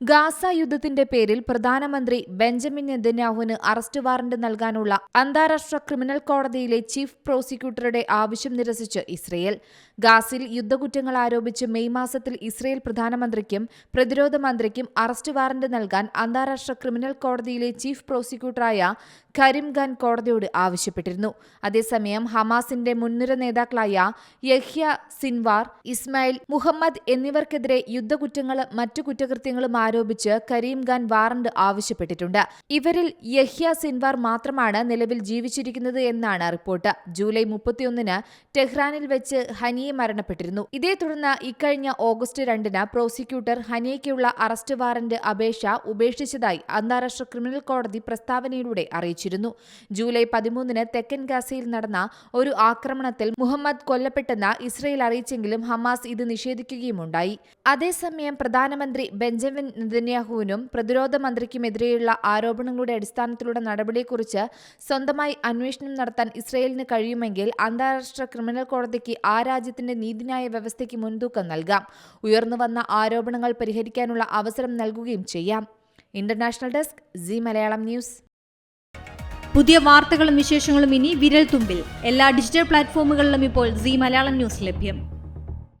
Gaza യുദ്ധത്തിന്റെ പേരിൽ പ്രധാനമന്ത്രി ബെഞ്ചമിൻ നെതന്യാഹുവിന് അറസ്റ്റ് വാറന്റ് നൽകാനുള്ള അന്താരാഷ്ട്ര ക്രിമിനൽ കോടതിയിലെ ചീഫ് പ്രോസിക്യൂട്ടറുടെ ആവശ്യം നിരസിച്ച് ഇസ്രയേൽ. ഗാസിൽ യുദ്ധകുറ്റങ്ങൾ ആരോപിച്ച് മെയ് മാസത്തിൽ ഇസ്രയേൽ പ്രധാനമന്ത്രിക്കും പ്രതിരോധ മന്ത്രിക്കും അറസ്റ്റ് വാറന്റ് നൽകാൻ അന്താരാഷ്ട്ര ക്രിമിനൽ കോടതിയിലെ ചീഫ് പ്രോസിക്യൂട്ടറായ കരീം ഖാൻ കോടതിയോട് ആവശ്യപ്പെട്ടിരുന്നു. അതേസമയം ഹമാസിന്റെ മുൻനിര നേതാക്കളായ യഹ്യ സിൻവാർ ഇസ്മായിൽ മുഹമ്മദ് എന്നിവർക്കെതിരെ യുദ്ധകുറ്റങ്ങളും മറ്റു കുറ്റകൃത്യങ്ങളും ആരോപിച്ച് കരീം ഖാൻ വാറന്റ് ആവശ്യപ്പെട്ടിട്ടുണ്ട്. ഇവരിൽ യഹ്യ സിൻവാർ മാത്രമാണ് നിലവിൽ ജീവിച്ചിരിക്കുന്നത് എന്നാണ് റിപ്പോർട്ട്. ജൂലൈ മുപ്പത്തിയൊന്നിന് ടെഹ്റാനിൽ വെച്ച് ഹനിയെ മരണപ്പെട്ടിരുന്നു. ഇതേ തുടർന്ന് ഇക്കഴിഞ്ഞ ഓഗസ്റ്റ് രണ്ടിന് പ്രോസിക്യൂട്ടർ ഹനിയയ്ക്കുള്ള അറസ്റ്റ് വാറന്റ് അപേക്ഷ ഉപേക്ഷിച്ചതായി അന്താരാഷ്ട്ര ക്രിമിനൽ കോടതി പ്രസ്താവനയിലൂടെ അറിയിച്ചിരുന്നു. ജൂലൈ പതിമൂന്നിന് തെക്കൻ ഗാസയിൽ നടന്ന ഒരു ആക്രമണത്തിൽ മുഹമ്മദ് കൊല്ലപ്പെട്ടെന്ന് ഇസ്രയേൽ അറിയിച്ചെങ്കിലും ഹമാസ് ഇത് നിഷേധിക്കുകയുമുണ്ടായി. അതേസമയം പ്രധാനമന്ത്രി ബെഞ്ചമിൻ നെതന്യാഹുവിനും പ്രതിരോധ മന്ത്രിക്കുമെതിരെയുള്ള ആരോപണങ്ങളുടെ അടിസ്ഥാനത്തിലുള്ള നടപടിയെക്കുറിച്ച് സ്വന്തമായി അന്വേഷണം നടത്താൻ ഇസ്രയേലിന് കഴിയുമെങ്കിൽ അന്താരാഷ്ട്ര ക്രിമിനൽ കോടതിക്ക് ആ രാജ്യത്തിന്റെ നീതിന്യായ വ്യവസ്ഥയ്ക്ക് മുൻതൂക്കം നൽകാം. ഉയർന്നുവന്ന ആരോപണങ്ങൾ പരിഹരിക്കാനുള്ള അവസരം നൽകുകയും ചെയ്യാം. International desk G Malayalam news. പുതിയ വാർത്തകളും വിശേഷങ്ങളും ഇനി വിരൽ തുമ്പിൽ എല്ലാ ഡിജിറ്റൽ പ്ലാറ്റ്ഫോമുകളിലും ഇപ്പോൾ സി മലയാളം ന്യൂസ് ലഭ്യം.